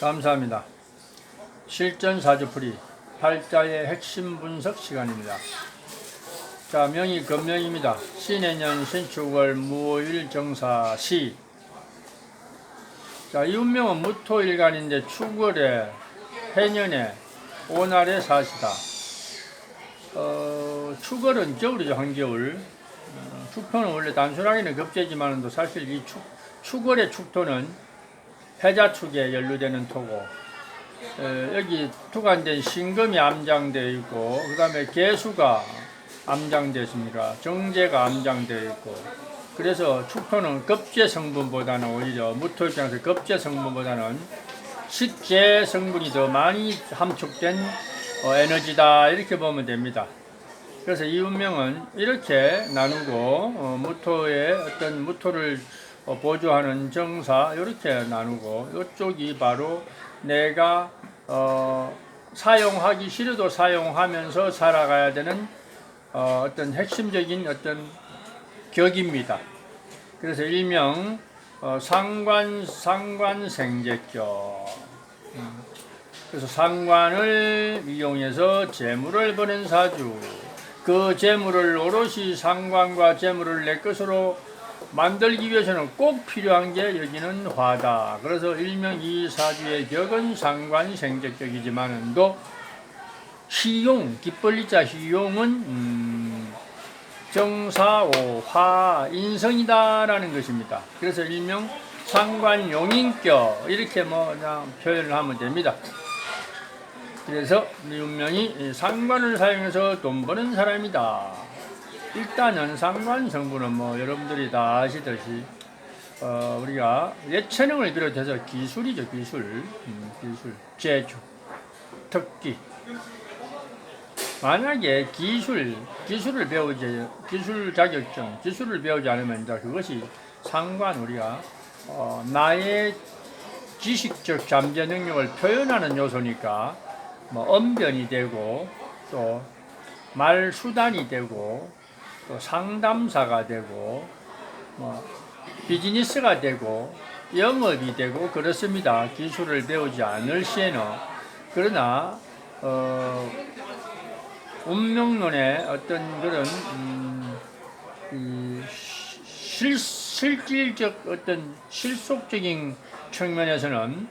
감사합니다. 실전 사주풀이 팔자의 핵심 분석 시간입니다. 자, 명이 금명입니다. 신해년 신축월 무오일 정사 시. 자, 이 운명은 무토일간인데 축월에 해년에 오날의 사시다. 어, 축월은 겨울이죠, 한겨울. 어, 축토는 원래 단순하게는 급제지만도 사실 이 축, 축월의 축토는 해자축에 연루되는 토고 에, 여기 투간된 신금이 암장되어 있고 그 다음에 개수가 암장되어 있습니다. 정제가 암장되어 있고 그래서 축토는 급제 성분보다는 오히려 무토 입장에서 급제 성분보다는 식재 성분이 더 많이 함축된 어, 에너지다 이렇게 보면 됩니다. 그래서 이 운명은 이렇게 나누고 어, 무토의 어떤 무토를 어, 보조하는 정사 이렇게 나누고 이쪽이 바로 내가 어, 사용하기 싫어도 사용하면서 살아가야 되는 어, 어떤 핵심적인 어떤 격입니다. 그래서 일명 어, 상관 상관생제격. 음, 그래서 상관을 이용해서 재물을 버는 사주. 그 재물을 오롯이 상관과 재물을 내 것으로 만들기 위해서는 꼭 필요한 게 여기는 화다. 그래서 일명 이 사주의 격은 상관생제격이지만은도 희용, 기벌리자 희용은 음, 정사오 화 인성이다라는 것입니다. 그래서 일명 상관용인격 이렇게 뭐 그냥 표현을 하면 됩니다. 그래서 이 운명이 상관을 사용해서 돈 버는 사람이다. 일단은 상관 성분은 뭐 여러분들이 다 아시듯이 어, 우리가 예체능을 비롯해서 기술이죠 기술, 음, 기술, 제주, 특기. 만약에 기술, 기술을 배우지, 기술 자격증, 기술을 배우지 않으면 이제 그것이 상관 우리가 어, 나의 지식적 잠재 능력을 표현하는 요소니까 뭐 언변이 되고 또 말 수단이 되고 또 상담사가 되고 뭐 비즈니스가 되고 영업이 되고 그렇습니다. 기술을 배우지 않을 시에는 그러나 어, 운명론의 어떤 그런 음, 이 실, 실질적 어떤 실속적인 측면에서는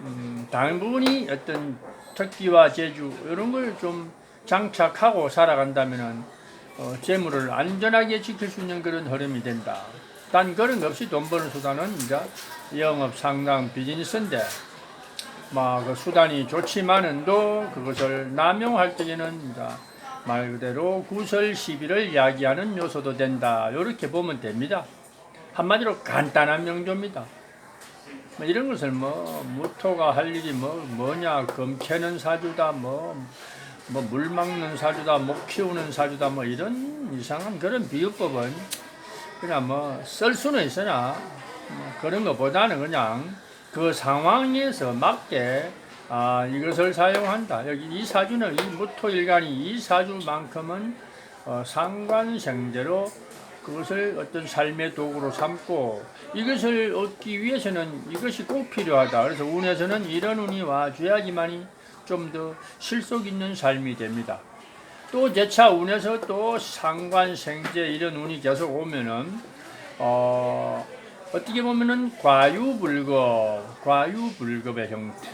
음, 부분이 어떤 특기와 재주 이런 걸 좀 장착하고 살아간다면은 어, 재물을 안전하게 지킬 수 있는 그런 흐름이 된다. 단 그런 것 없이 돈 버는 수단은 이제 영업, 상당, 비즈니스인데 막그 수단이 좋지만은도 그것을 남용할 때에는 이제 말 그대로 구설 시비를 야기하는 요소도 된다. 이렇게 보면 됩니다. 한마디로 간단한 명조입니다. 뭐 이런 것을 뭐 무토가 할 일이 뭐 뭐냐 검 캐는 사주다 뭐 뭐 물 막는 사주다 목 키우는 사주다 뭐 이런 이상한 그런 비유법은 그냥 뭐 쓸 수는 있으나 뭐 그런 것보다는 그냥 그 상황에서 맞게 아 이것을 사용한다 여기 이 사주는 이 무토일간이 이 사주만큼은 어, 상관생제로 그것을 어떤 삶의 도구로 삼고 이것을 얻기 위해서는 이것이 꼭 필요하다. 그래서 운에서는 이런 운이 와줘야지만이 좀 더 실속 있는 삶이 됩니다. 또 제차 운에서 또 상관생제 이런 운이 계속 오면은 어 어떻게 보면은 과유불급, 과유불급의 형태.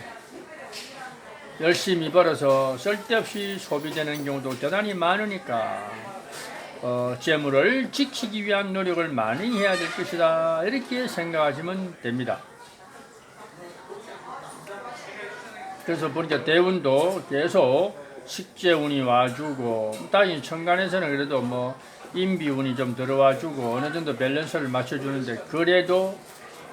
열심히 벌어서 쓸데없이 소비되는 경우도 대단히 많으니까 어, 재물을 지키기 위한 노력을 많이 해야 될 것이다. 이렇게 생각하시면 됩니다. 그래서 보니까 대운도 계속 식재운이 와주고, 당연히 천간에서는 그래도 뭐 인비운이 좀 들어와주고 어느 정도 밸런스를 맞춰주는데 그래도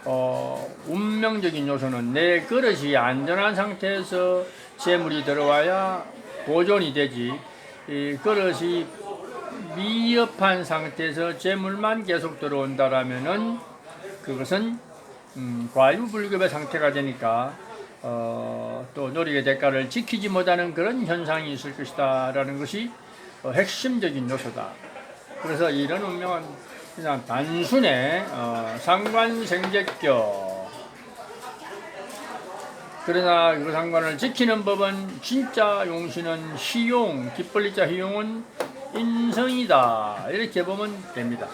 어, 운명적인 요소는 내 그릇이 안전한 상태에서 재물이 들어와야 보존이 되지. 이 그릇이 미흡한 상태에서 재물만 계속 들어온다라면은 그것은 음, 과유불급의 상태가 되니까 어, 또 노력의 대가를 지키지 못하는 그런 현상이 있을 것이다라는 것이 어, 핵심적인 요소다. 그래서 이런 운명은 그냥 단순의 어, 상관생제격 그러나 그 상관을 지키는 법은 진짜 용신은 희용, 기쁠리자 희용은 인성이다. 이렇게 보면 됩니다.